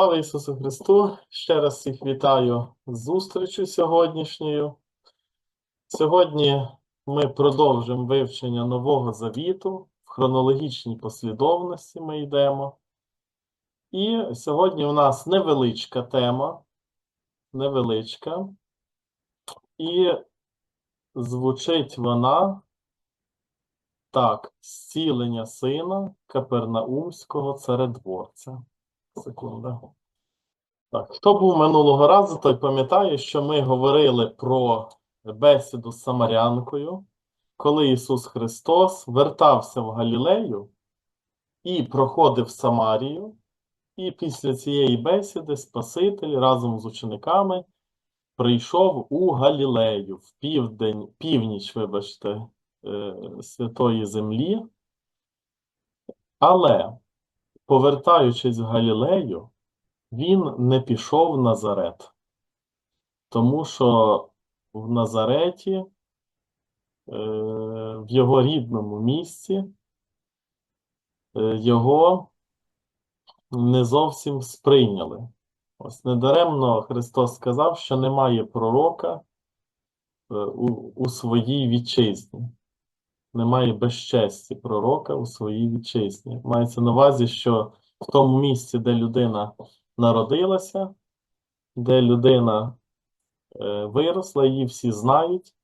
Слава Ісусу Христу! Ще раз всіх вітаю з зустрічю сьогоднішньою. Сьогодні ми продовжимо вивчення Нового Завіту. В хронологічній послідовності ми йдемо. І сьогодні у нас невеличка тема. Невеличка. І звучить вона так: зцілення сина Капернаумського царедворця. Секунда. Так, хто був минулого разу, той пам'ятає, що ми говорили про бесіду з Самарянкою, коли Ісус Христос вертався в Галілею і проходив Самарію, і після цієї бесіди Спаситель разом з учениками прийшов у Галілею, в південь, північ, вибачте, е, Святої Землі. Але повертаючись в Галілею, він не пішов в Назарет, тому що в Назареті, е, в його рідному місці, е, його не зовсім сприйняли. Ось недаремно Христос сказав, що немає пророка е, у, у своїй вітчизні. Немає безчесті пророка у своїй вітчизні. Мається на увазі, що в тому місці, де людина народилася, де людина е, виросла, її всі знають,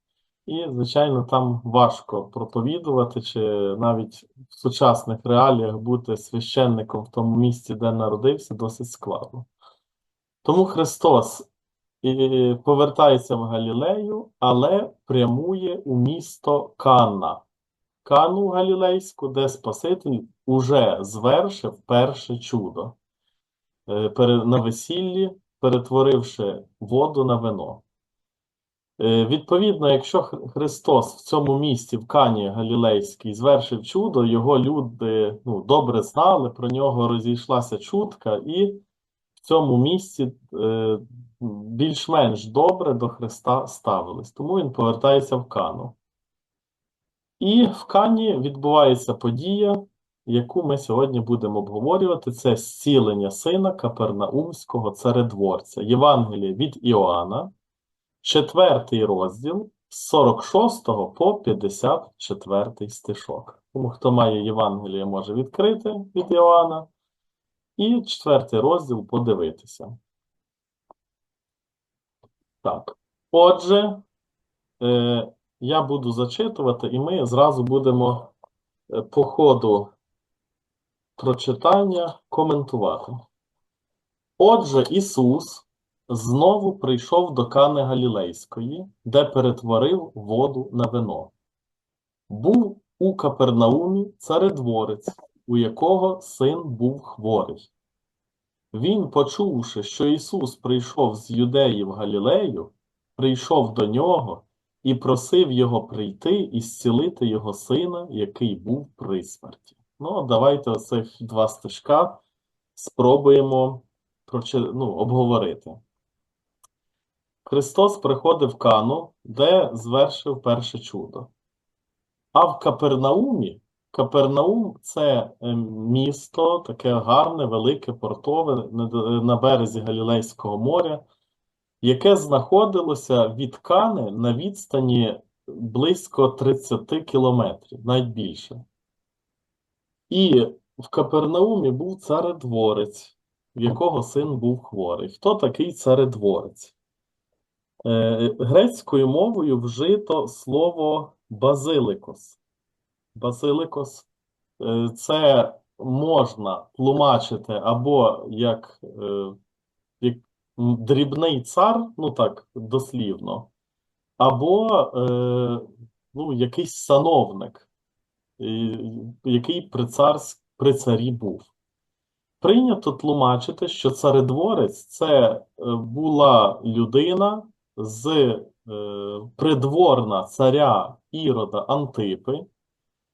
і, звичайно, там важко проповідувати, чи навіть в сучасних реаліях бути священником в тому місці, де народився, досить складно. Тому Христос повертається в Галілею, але прямує у місто Канна. Кану Галілейську, де Спаситель уже звершив перше чудо е, на весіллі, перетворивши воду на вино. Е, Відповідно, якщо Христос в цьому місті, в Кані Галілейській, звершив чудо, його люди ну, добре знали, про нього розійшлася чутка, і в цьому місці е, більш-менш добре до Христа ставились. Тому він повертається в Кану. І в Кані відбувається подія, яку ми сьогодні будемо обговорювати. Це зцілення сина Капернаумського царедворця. Євангеліє від Іоанна, четвертий розділ з 46 по 54 стишок. Тому хто має Євангеліє, може відкрити від Іоанна. І четвертий розділ подивитися. Так. Отже, е, я буду зачитувати, і ми зразу будемо е, по ходу прочитання коментувати. Отже, Ісус знову прийшов до Кани Галілейської, де перетворив воду на вино. Був у Капернаумі царедворець, у якого син був хворий. Він, почувши, що Ісус прийшов з Юдеї в Галілею, прийшов до нього і просив його прийти і зцілити його сина, який був при смерті. Ну, давайте оцих два стежка спробуємо ну, обговорити. Христос приходив в Кану, де звершив перше чудо. А в Капернаумі, Капернаум це е, місто, таке гарне, велике, портове на, на березі Галілейського моря, яке знаходилося від Кани на відстані близько 30 кілометрів, навіть більше. І в Капернаумі був царедворець, в якого син був хворий. Хто такий царедворець? Е, Грецькою мовою вжито слово базиликос. Базиликос е, це можна тлумачити або як, е, як дрібний цар, ну так, дослівно, або е, ну, якийсь сановник, який при, царсь- при царі був. Прийнято тлумачити, що царедворець це е, була людина з е, придворна царя Ірода Антипи,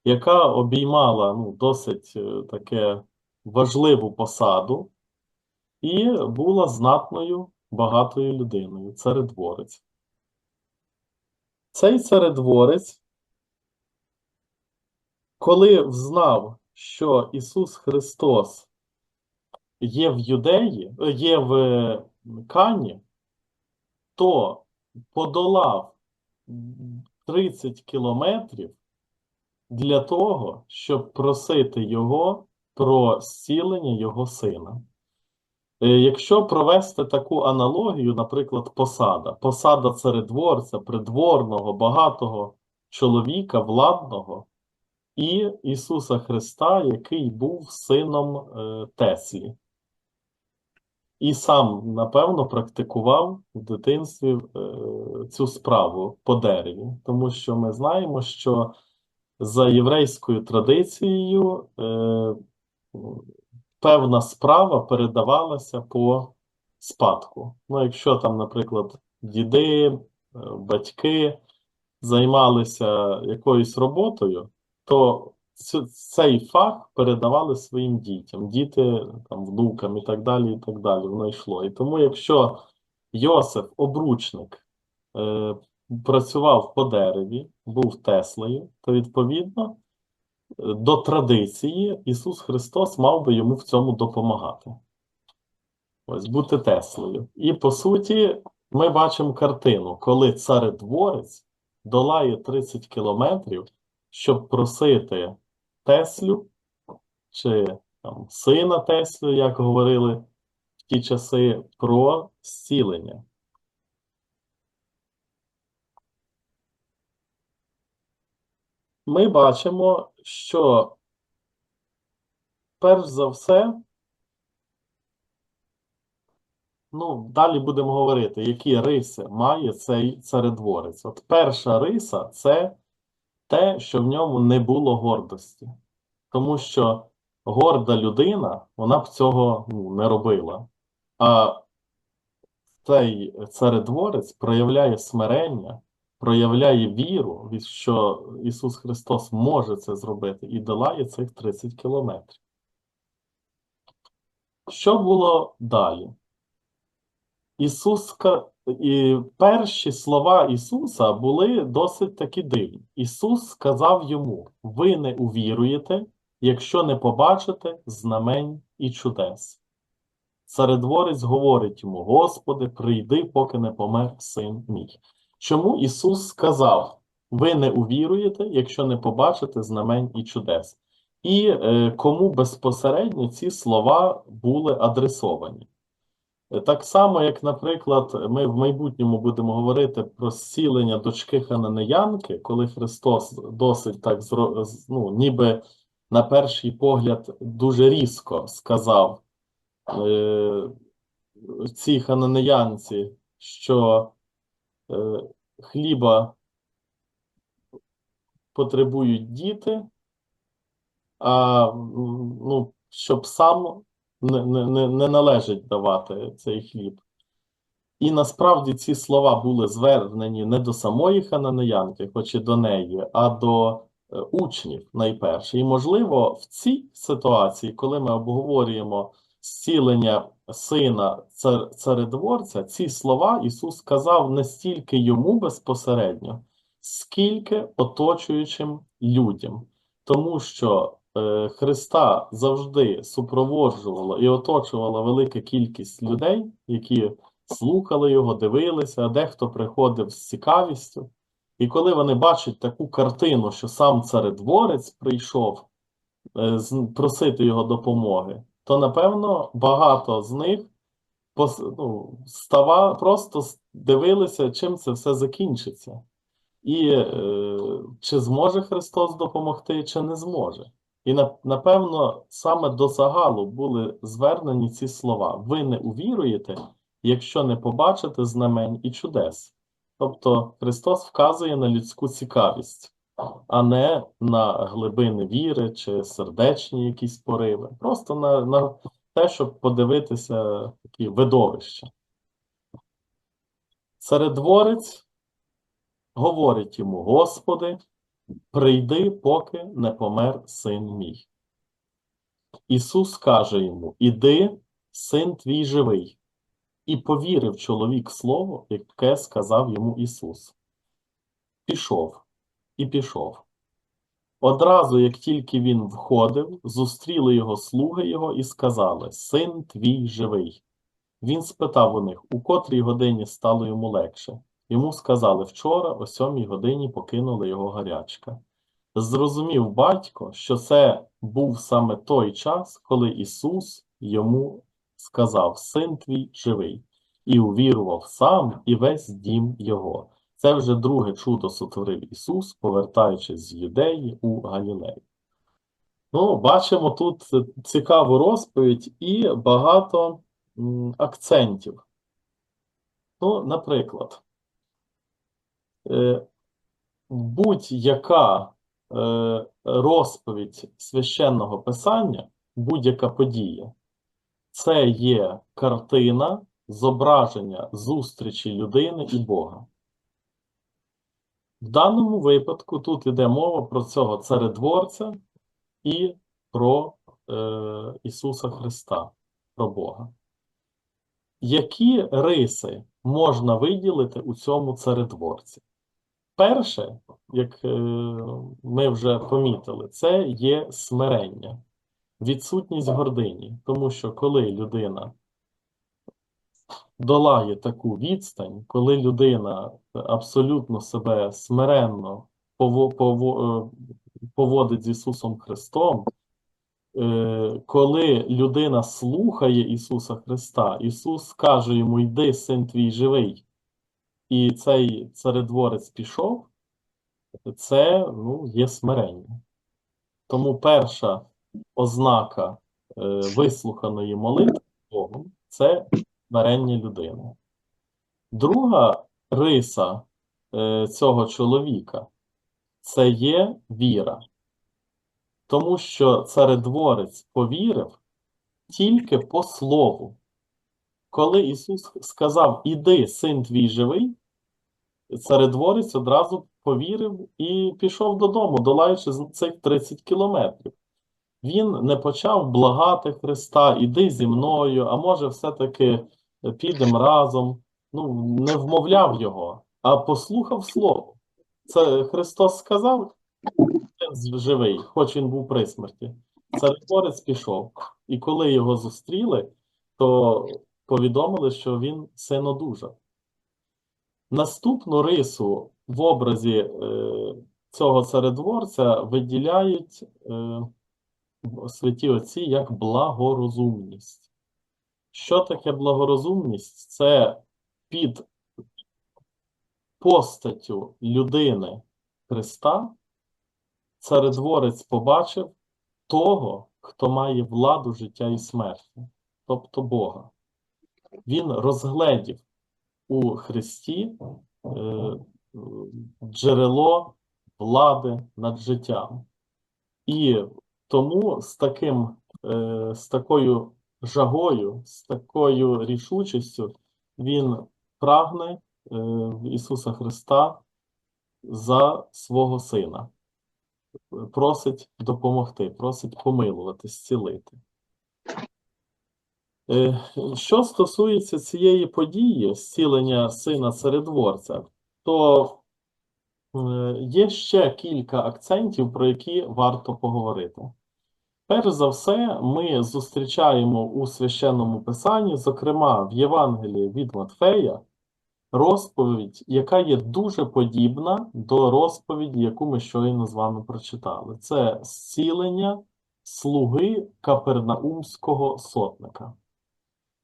яка обіймала ну, досить е, таке важливу посаду і була знатною, багатою людиною, царедворець. Цей царедворець, коли взнав, що Ісус Христос є в Юдеї, є в е, Кані, то подолав 30 кілометрів для того, щоб просити його про зцілення його сина. Е, Якщо провести таку аналогію, наприклад, посада, посада царедворця, придворного, багатого чоловіка, владного, і Ісуса Христа, який був сином е, Теслі. І сам, напевно, практикував в дитинстві е, цю справу по дереві, тому що ми знаємо, що за єврейською традицією певна справа передавалася по спадку. Ну, якщо там, наприклад, діди, е, батьки займалися якоюсь роботою, то цей фах передавали своїм дітям, діти там, внукам і так далі, і так далі. Воно йшло. І тому, якщо Йосиф, обручник, е, працював по дереві, був Теслею, то відповідно до традиції Ісус Христос мав би йому в цьому допомагати. Ось бути Теслею. І по суті, ми бачимо картину, коли царедворець долає 30 кілометрів, щоб просити Теслю чи там, сина Теслю, як говорили в ті часи, про зцілення. Ми бачимо, що перш за все, ну, далі будемо говорити, які риси має цей царедворець. От перша риса це те, що в ньому не було гордості. Тому що горда людина, вона б цього ну, не робила. А цей царедворець проявляє смирення, проявляє віру, що Ісус Христос може це зробити, і долає цих 30 кілометрів. Що було далі? Ісус, і перші слова Ісуса були досить таки дивні. Ісус сказав йому: Ви не увіруєте, якщо не побачите знамень і чудес. Царедворець говорить йому: Господи, прийди, поки не помер син мій. Чому Ісус сказав: Ви не увіруєте, якщо не побачите знамень і чудес? І е, кому безпосередньо ці слова були адресовані? Е, Так само, як, наприклад, ми в майбутньому будемо говорити про зцілення дочки Хананеянки, коли Христос досить так ну, ніби на перший погляд дуже різко сказав е, цій хананеянці, що хліба потребують діти, а ну, щоб сам не, не, не, належить давати цей хліб. І насправді ці слова були звернені не до самої хананеянки, хоч і до неї, а до е, учнів найперше. І, можливо, в цій ситуації, коли ми обговорюємо зцілення сина цар, царедворця, ці слова Ісус сказав не стільки йому безпосередньо, скільки оточуючим людям. Тому що е, Христа завжди супроводжувала і оточувала велика кількість людей, які слухали його, дивилися, а дехто приходив з цікавістю. І коли вони бачать таку картину, що сам царедворець прийшов е, просити його допомоги, то напевно багато з них ну, става, просто дивилися, чим це все закінчиться. І е, чи зможе Христос допомогти, чи не зможе. І на- напевно саме до загалу були звернені ці слова: ви не увіруєте, якщо не побачите знамень і чудес. Тобто Христос вказує на людську цікавість, а не на глибини віри чи сердечні якісь пориви. Просто на, на те, щоб подивитися такі видовища. Царедворець говорить йому: Господи, прийди, поки не помер син мій. Ісус каже йому: Іди, син твій живий. І повірив чоловік слово, яке сказав йому Ісус. Пішов і пішов. Одразу, як тільки він входив, зустріли його слуги його і сказали: Син твій живий. Він спитав у них, у котрій годині стало йому легше. Йому сказали, вчора о сьомій годині покинула його гарячка. Зрозумів батько, що це був саме той час, коли Ісус йому сказав: Син твій живий, і увірував сам і весь дім його. Це вже друге чудо сотворив Ісус, повертаючись з Юдеї у Галілею. Ну, бачимо тут цікаву розповідь і багато акцентів. Ну, наприклад, е, будь-яка е, розповідь священного писання, будь-яка подія, це є картина зображення зустрічі людини і Бога. В даному випадку тут йде мова про цього царедворця і про е, Ісуса Христа, про Бога. Які риси можна виділити у цьому царедворці? Перше, як е, ми вже помітили, це є смирення, відсутність гордині. Тому що коли людина долає таку відстань, коли людина абсолютно себе смиренно е, поводить з Ісусом Христом, е, коли людина слухає Ісуса Христа, Ісус каже йому: Йди, син твій живий, і цей царедворець пішов, це ну, є смирення. Тому перша ознака е, вислуханої молитви Богом це смирення людини. Друга риса е, цього чоловіка це є віра. Тому що царедворець повірив тільки по слову. Коли Ісус сказав: Іди, син твій живий, царедворець одразу повірив і пішов додому, долаючи цих 30 кілометрів. Він не почав благати Христа, іди зі мною, а може, все-таки підемо разом. Ну, не вмовляв його, а послухав слово. Це Христос сказав, він живий, хоч він був при смерті. Царедворець пішов. І коли його зустріли, то повідомили, що він син одужав. Наступну рису в образі е, цього царедворця виділяють е, святі отці як благорозумність. Що таке благорозумність? Це під постаттю людини Христа царедворець побачив того, хто має владу життя і смерті, тобто Бога. Він розгледів у Христі е, джерело влади над життям. І тому з таким, е, з такою жагою, з такою рішучістю він прагне е, Ісуса Христа за свого Сина, просить допомогти, просить помилувати, зцілити. Е, що стосується цієї події, зцілення сина царедворця, то е, є ще кілька акцентів, про які варто поговорити. Перш за все, ми зустрічаємо у священному писанні, зокрема в Євангелії від Матфея, розповідь, яка є дуже подібна до розповіді, яку ми щойно з вами прочитали. Це зцілення слуги Капернаумського сотника.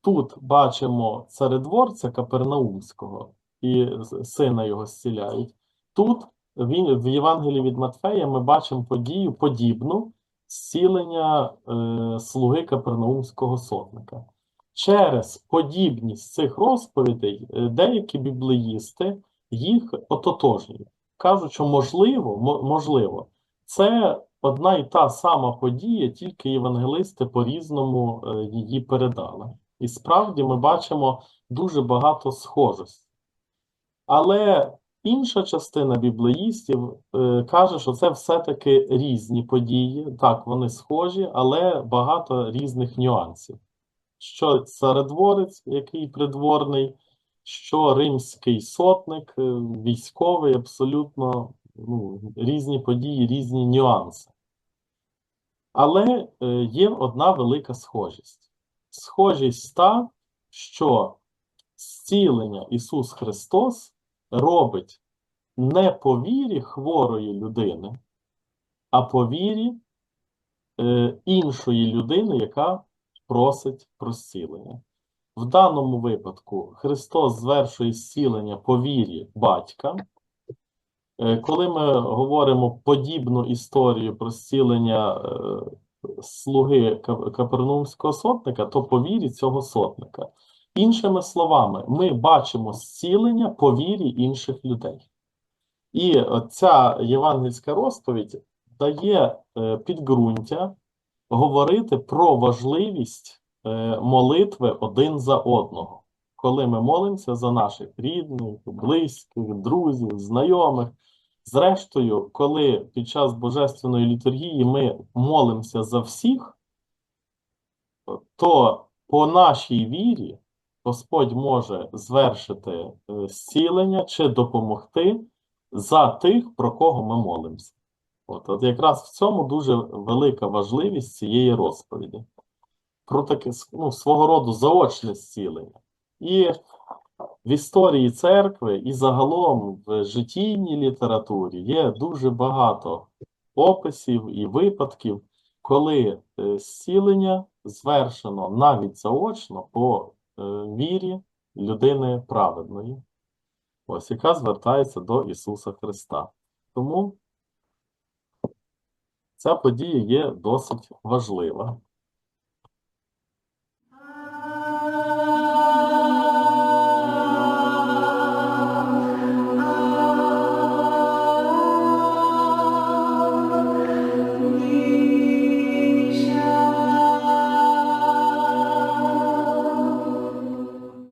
Тут бачимо царедворця Капернаумського і сина його зціляють. Тут він, в Євангелії від Матфея ми бачимо подію подібну зцілення е, слуги Капернаумського сотника. Через подібність цих розповідей е, деякі біблеїсти їх ототожнюють. Кажуть, що можливо, можливо, це одна і та сама подія, тільки євангелисти по-різному е, її передали. І справді ми бачимо дуже багато схожостей. Але інша частина біблеїстів е, каже, що це все-таки різні події. Так, вони схожі, але багато різних нюансів. Що царедворець, який придворний, що римський сотник, е, військовий, абсолютно ну, різні події, різні нюанси. Але е, є одна велика схожість. Схожість та, що зцілення Ісус Христос робить не по вірі хворої людини, а по вірі е, іншої людини, яка просить про зцілення. В даному випадку Христос звершує зцілення по вірі батька. Е, Коли ми говоримо подібну історію про зцілення е, слуги Ка- Капернаумського сотника, то по вірі цього сотника. Іншими словами, ми бачимо зцілення по вірі інших людей. І ця євангельська розповідь дає е, підґрунтя говорити про важливість е, молитви один за одного, коли ми молимося за наших рідних, близьких, друзів, знайомих. Зрештою, коли під час божественної літургії ми молимося за всіх, то по нашій вірі Господь може звершити е, зцілення чи допомогти за тих, про кого ми молимося. От, от якраз в цьому дуже велика важливість цієї розповіді. Про таке ну, свого роду заочне зцілення. І в історії церкви, і загалом в життєйній літературі є дуже багато описів і випадків, коли е, зцілення звершено навіть заочно по вірі людини праведної, ось яка звертається до Ісуса Христа. Тому ця подія є досить важлива.